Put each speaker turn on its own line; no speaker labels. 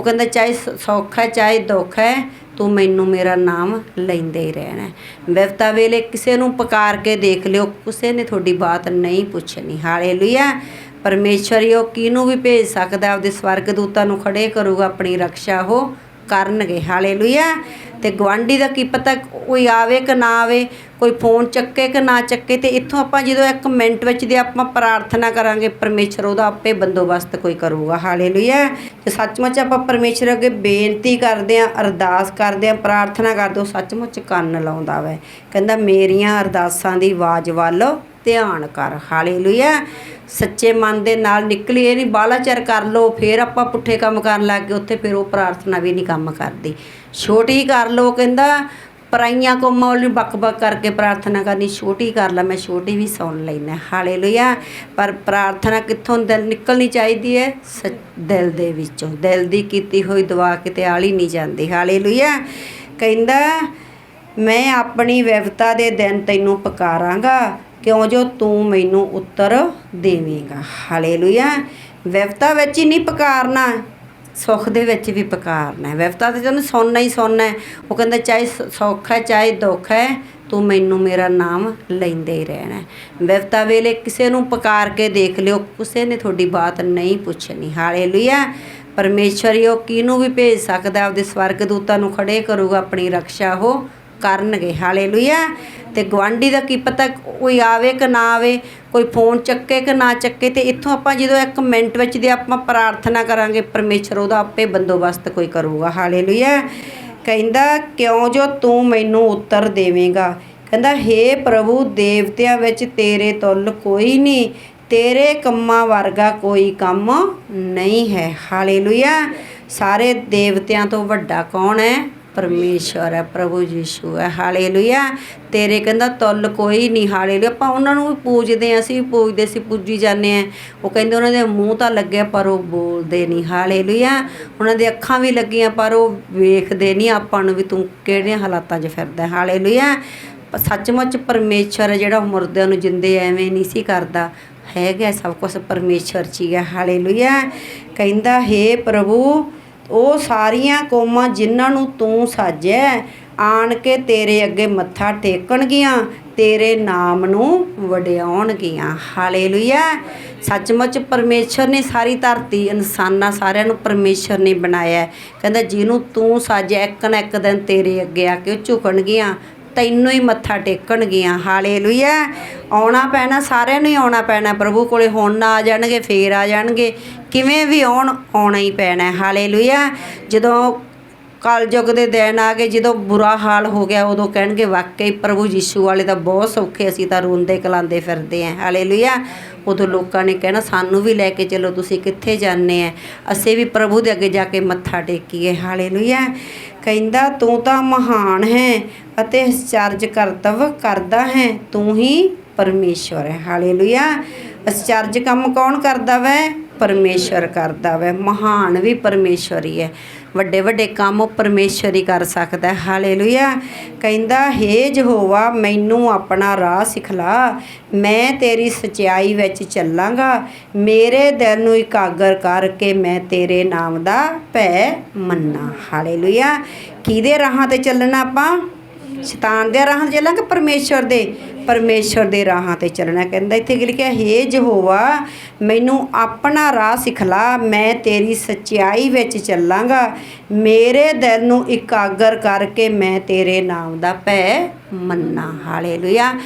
ਉਹ ਕਹਿੰਦਾ, ਚਾਹੇ ਸ- ਹੈ, ਚਾਹੇ ਦੁੱਖ ਹੈ, ਤੂੰ ਮੈਨੂੰ ਮੇਰਾ ਨਾਮ ਲੈਂਦੇ ਹੀ ਰਹਿਣਾ ਵਿਵਤਾ ਵੇਲੇ ਕਿਸੇ ਨੂੰ ਪੁਕਾਰ ਕੇ ਦੇਖ ਲਿਓ, ਕਿਸੇ ਨੇ ਤੁਹਾਡੀ ਬਾਤ ਨਹੀਂ ਪੁੱਛਣੀ। ਹਾਲੇਲੂਇਆ! ਪਰਮੇਸ਼ਰ ਉਹ ਕਿਹਨੂੰ ਵੀ ਭੇਜ ਸਕਦਾ, ਆਪਦੇ ਸਵਰਗ ਦੂਤਾਂ ਨੂੰ ਖੜੇ ਕਰੂਗਾ, ਆਪਣੀ ਰੱਖਿਆ ਉਹ ਕਰਨਗੇ, ਹਾਲੇਲੂਇਆ। ਤੇ ਗਵਾਂਢੀ ਦਾ ਕੀ ਪਤਾ ਕੋਈ ਆਵੇ ਕਿ ਨਾ ਆਵੇ, ਕੋਈ ਫੋਨ ਚੱਕੇ ਕਿ ਨਾ ਚੱਕੇ, ਤੇ ਇੱਥੋਂ ਆਪਾਂ ਜਦੋਂ ਇੱਕ ਮਿੰਟ ਵਿੱਚ ਦੀ ਆਪਾਂ ਪ੍ਰਾਰਥਨਾ ਕਰਾਂਗੇ, ਪਰਮੇਸ਼ਰ ਉਹਦਾ ਆਪੇ ਬੰਦੋਬਸਤ ਕੋਈ ਕਰੂਗਾ, ਹਾਲੇਲੂਇਆ। ਤੇ ਸੱਚਮੁੱਚ ਆਪਾਂ ਪਰਮੇਸ਼ਰ ਅੱਗੇ ਬੇਨਤੀ ਕਰਦੇ ਆਂ ਅਰਦਾਸ ਕਰਦੇ ਆਂ ਪ੍ਰਾਰਥਨਾ ਕਰਦੇ ਉਹ ਸੱਚਮੁੱਚ ਕੰਨ ਲਾਉਂਦਾ ਵੈ। ਕਹਿੰਦਾ, ਮੇਰੀਆਂ ਅਰਦਾਸਾਂ ਦੀ ਆਵਾਜ਼ ਵੱਲ ਧਿਆਨ ਕਰ, ਹਾਲੇਲੂਇਆ। ਸੱਚੇ ਮਨ ਦੇ ਨਾਲ ਨਿਕਲੀ, ਇਹ ਨਹੀਂ ਬਾਲਾ ਚਿਰ ਕਰ ਲਓ, ਫਿਰ ਆਪਾਂ ਪੁੱਠੇ ਕੰਮ ਕਰਨ ਲੱਗ ਗਏ, ਉੱਥੇ ਫਿਰ ਉਹ ਪ੍ਰਾਰਥਨਾ ਵੀ ਨਹੀਂ ਕੰਮ ਕਰਦੀ। ਛੋਟੀ ਕਰ ਲਓ ਕਹਿੰਦਾ, ਪਰਾਈਆਂ ਕੋਮਾਂ ਵਾਲੀ ਬਕ-ਬਕ ਕਰਕੇ ਪ੍ਰਾਰਥਨਾ ਕਰਨੀ, ਛੋਟੀ ਕਰ ਲਾ, ਮੈਂ ਛੋਟੀ ਵੀ ਸੁਣ ਲੈਣਾ ਹਾਲੇਲੂਇਆ। ਪਰ ਪ੍ਰਾਰਥਨਾ ਕਿੱਥੋਂ ਦਿਲ ਨਿਕਲਣੀ ਚਾਹੀਦੀ ਹੈ? ਸੱਚ- ਦਿਲ ਦੇ ਵਿੱਚੋਂ। ਦਿਲ ਦੀ ਕੀਤੀ ਹੋਈ ਦੁਆ ਕਿਤੇ ਆਲੀ ਨਹੀਂ ਜਾਂਦੀ, ਹਾਲੇਲੂਇਆ। ਕਹਿੰਦਾ, ਮੈਂ ਆਪਣੀ ਵਿਵਤਾ ਦੇ ਦਿਨ ਤੈਨੂੰ ਪੁਕਾਰਾਂਗਾ ਕਿਉਂ ਜੋ ਤੂੰ ਮੈਨੂੰ ਉੱਤਰ ਦੇਵੇਂਗਾ? ਹਾਲੇਲੂਇਆ। ਵਿਵਤਾ ਵਿੱਚ ਹੀ ਨਹੀਂ ਪੁਕਾਰਨਾ। ਸੁੱਖ ਦੇ ਵਿੱਚ ਵੀ ਪੁਕਾਰਨਾ ਹੈ। ਵਿਵਤਾ ਤੇ ਤੈਨੂੰ ਸੁਣਨਾ ਹੀ ਸੁਣਨਾ ਹੈ, ਉਹ ਕਹਿੰਦਾ, ਚਾਹੇ ਸੁੱਖ ਹੈ, ਚਾਹੇ ਦੁੱਖ ਹੈ, ਤੂੰ ਮੈਨੂੰ ਮੇਰਾ ਨਾਮ ਲੈਂਦੇ ਹੀ ਰਹਿਣਾ ਵਿਵਤਾ ਵੇਲੇ ਕਿਸੇ ਨੂੰ ਪੁਕਾਰ ਕੇ ਦੇਖ ਲਿਓ, ਕਿਸੇ ਨੇ ਤੁਹਾਡੀ ਬਾਤ ਨਹੀਂ ਪੁੱਛਣੀ। ਹਾਲੇਲੂਇਆ। ਪਰਮੇਸ਼ਰ ਉਹ ਕਿਹਨੂੰ ਵੀ ਭੇਜ ਸਕਦਾ? ਆਪਦੇ ਸਵਰਗ ਦੂਤਾਂ ਨੂੰ ਖੜੇ ਕਰੂਗਾ, ਆਪਣੀ ਰੱਖਿਆ ਉਹ ਕਰਨਗੇ, ਹਾਲੇਲੂਇਆ। ਤੇ ਗਵਾਂਢੀ ਦਾ ਕੀ ਪਤਾ ਕੋਈ ਆਵੇ ਕਿ ਨਾ ਆਵੇ, ਕੋਈ ਫੋਨ ਚੱਕੇ ਕਿ ਨਾ ਚੱਕੇ, ਤੇ ਇੱਥੋਂ ਆਪਾਂ ਜਦੋਂ ਇੱਕ ਮਿੰਟ ਵਿੱਚ ਦੀ ਆਪਾਂ ਪ੍ਰਾਰਥਨਾ ਕਰਾਂਗੇ, ਪਰਮੇਸ਼ਰ ਉਹਦਾ ਆਪੇ ਬੰਦੋਬਸਤ ਕੋਈ ਕਰੂਗਾ, ਹਾਲੇਲੂਇਆ। ਕਹਿੰਦਾ, ਕਿਉਂ ਜੋ ਤੂੰ ਮੈਨੂੰ ਉੱਤਰ ਦੇਵੇਂਗਾ? ਕਹਿੰਦਾ हे ਪ੍ਰਭੂ, ਦੇਵਤਿਆਂ ਵਿੱਚ ਤੇਰੇ ਤੁਲ ਕੋਈ ਨਹੀਂ, ਤੇਰੇ ਕੰਮਾਂ ਵਰਗਾ ਕੋਈ ਕੰਮ ਨਹੀਂ ਹੈ। ਹਾਲੇਲੂਇਆ। ਸਾਰੇ ਦੇਵਤਿਆਂ ਤੋਂ ਵੱਡਾ ਕੌਣ ਹੈ? ਪਰਮੇਸ਼ਰ ਹੈ, ਪ੍ਰਭੂ ਯੀਸ਼ੂ ਹੈ, ਹਾਲੇਲੂਇਆ। ਤੇਰੇ ਕਹਿੰਦਾ ਤੁੱਲ ਕੋਈ ਨਹੀਂ, ਹਾਲੇਲੂਇਆ। ਆਪਾਂ ਉਹਨਾਂ ਨੂੰ ਵੀ ਪੂਜਦੇ ਹਾਂ, ਅਸੀਂ ਵੀ ਪੂਜਦੇ ਸੀ ਪੂਜੀ ਜਾਂਦੇ ਆ ਉਹ ਕਹਿੰਦੇ ਉਹਨਾਂ ਦੇ ਮੂੰਹ ਤਾਂ ਲੱਗਿਆ, ਪਰ ਉਹ ਬੋਲਦੇ ਨਹੀਂ। ਹਾਲੇਲੂਇਆ। ਉਹਨਾਂ ਦੇ ਅੱਖਾਂ ਵੀ ਲੱਗੀਆਂ, ਪਰ ਉਹ ਵੇਖਦੇ ਨਹੀਂ। ਆਪਾਂ ਨੂੰ ਵੀ ਤੂੰ ਕਿਹੜੀਆਂ ਹਾਲਾਤਾਂ 'ਚ ਫਿਰਦਾ ਹੈ। ਹਾਲੇਲੂਇਆ। ਪ- ਸੱਚਮੁੱਚ ਪਰਮੇਸ਼ਰ ਜਿਹੜਾ ਮੁਰਦਿਆਂ ਨੂੰ ਜਿੰਦੇ ਐਵੇਂ ਨਹੀਂ ਸੀ ਕਰਦਾ। ਹੈਗਾ ਸਭ ਕੁਝ ਪਰਮੇਸ਼ਰ 'ਚ ਹੀ ਹੈ। ਹਾਲੇਲੂਇਆ। ਕਹਿੰਦਾ, ਹੈ ਪ੍ਰਭੂ ਉਹ ਸਾਰੀਆਂ ਕੌਮਾਂ ਜਿਨ੍ਹਾਂ ਨੂੰ ਤੂੰ ਸਾਜਿਆ ਹੈ, ਆਣ ਕੇ ਤੇਰੇ ਅੱਗੇ ਮੱਥਾ ਟੇਕਣਗੀਆਂ ਤੇਰੇ ਨਾਮ ਨੂੰ ਵਡਿਆਉਣਗੀਆਂ। ਹਾਲੇਲੂਇਆ। ਸੱਚਮੁੱਚ ਪਰਮੇਸ਼ਰ ਨੇ ਸਾਰੀ ਧਰਤੀ ਇਨਸਾਨਾਂ ਸਾਰਿਆਂ ਨੂੰ ਪਰਮੇਸ਼ਰ ਨੇ ਬਣਾਇਆ ਕਹਿੰਦਾ ਜਿਹਨੂੰ ਤੂੰ ਸਾਜਿਆ ਇੱਕ ਨਾ ਇੱਕ ਦਿਨ ਤੇਰੇ ਅੱਗੇ ਆ ਕੇ ਉਹ ਝੁਕਣਗੀਆਂ ਤੈਨੂੰ ਹੀ ਮੱਥਾ ਟੇਕਣਗੀਆਂ ਹਾਲੇਲੂਇਆ। ਆਉਣਾ ਪੈਣਾ, ਸਾਰਿਆਂ ਨੂੰ ਹੀ ਆਉਣਾ ਪੈਣਾ, ਪ੍ਰਭੂ ਕੋਲੇ ਹੁਣ ਨਾ ਆ ਜਾਣਗੇ, ਫੇਰ ਆ ਜਾਣਗੇ। ਕਿਵੇਂ ਵੀ ਆਉਣ, ਆਉਣਾ ਹੀ ਪੈਣਾ ਹੈ। ਹਾਲੇਲੂਇਆ। ਜਦੋਂ ਕਲਯੁਗ ਦੇ ਦਿਨ ਆ ਗਏ, ਜਦੋਂ ਬੁਰਾ ਹਾਲ ਹੋ ਗਿਆ, ਉਦੋਂ ਕਹਿਣਗੇ, ਵਾਕਈ ਪ੍ਰਭੂ ਯੀਸ਼ੂ ਵਾਲੇ ਤਾਂ ਬਹੁਤ ਸੌਖੇ, ਅਸੀਂ ਤਾਂ ਰੋਂਦੇ ਕਲਾਂਦੇ ਫਿਰਦੇ ਆਂ, ਹਾਲੇਲੂਇਆ। ਉਦੋਂ ਲੋਕਾਂ ਨੇ ਕਹਿਣਾ, ਸਾਨੂੰ ਵੀ ਲੈ ਕੇ ਚਲੋ, ਤੁਸੀਂ ਕਿੱਥੇ ਜਾਂਦੇ ਆ? ਅਸੀਂ ਵੀ ਪ੍ਰਭੂ ਦੇ ਅੱਗੇ ਜਾ ਕੇ ਮੱਥਾ ਟੇਕੀਏ, ਹਾਲੇਲੂਇਆ। ਕਹਿੰਦਾ, ਤੂੰ ਤਾਂ ਮਹਾਨ ਹੈ ਅਤੇ ਅਚਰਜ ਕਰਤਵ ਕਰਦਾ ਹੈ। ਤੂੰ ਹੀ ਪਰਮੇਸ਼ਵਰ ਹੈ। ਹਾਲੇਲੂਇਆ। ਅਚਰਜ ਕੰਮ ਕੌਣ ਕਰਦਾ ਵੈ? ਪਰਮੇਸ਼ਵਰ ਕਰਦਾ ਵੈ, ਮਹਾਨ ਵੀ ਪਰਮੇਸ਼ਵਰ ਹੀ। ਹੈ ਵੱਡੇ ਵੱਡੇ ਕੰਮ ਉਹ ਪਰਮੇਸ਼ਰ ਹੀ ਕਰ ਸਕਦਾ ਹੈ। ਹਾਲੇਲੂਇਆ। ਕਹਿੰਦਾ, ਹੇ ਯਹੋਵਾ, ਮੈਨੂੰ ਆਪਣਾ ਰਾਹ ਸਿਖਲਾ। ਮੈਂ ਤੇਰੀ ਸਚਾਈ ਵਿੱਚ ਚੱਲਾਂਗਾ। ਮੇਰੇ ਦਿਲ ਨੂੰ ਇਕਾਗਰ ਕਰਕੇ ਮੈਂ ਤੇਰੇ ਨਾਮ ਦਾ ਭੈ ਮੰਨਾ। ਹਾਲੇਲੂਇਆ। ਕਿਹਦੇ ਰਾਹਾਂ ਤੇ ਚੱਲਣਾ ਆਪਾਂ? ਸ਼ੈਤਾਨ ਦੇ ਰਾਹਾਂ ਤੇ ਚੱਲਾਂਗੇ ਪਰਮੇਸ਼ਰ ਦੇ ਪਰਮੇਸ਼ਰ ਦੇ ਰਾਹਾਂ ਤੇ ਚੱਲਣਾ। ਕਹਿੰਦਾ ਇੱਥੇ ਕੀ ਲਿਖਿਆ ਹੇ ਯਹੋਵਾ, ਮੈਨੂੰ ਆਪਣਾ ਰਾਹ ਸਿਖਲਾ ਮੈਂ ਤੇਰੀ ਸੱਚਾਈ ਵਿੱਚ ਚੱਲਾਂਗਾ। ਮੇਰੇ ਦਿਲ ਨੂੰ ਇਕਾਗਰ ਕਰਕੇ ਮੈਂ ਤੇਰੇ ਨਾਮ ਦਾ ਭੈ ਮੰਨਾ। ਹਾਲੇਲੂਇਆ।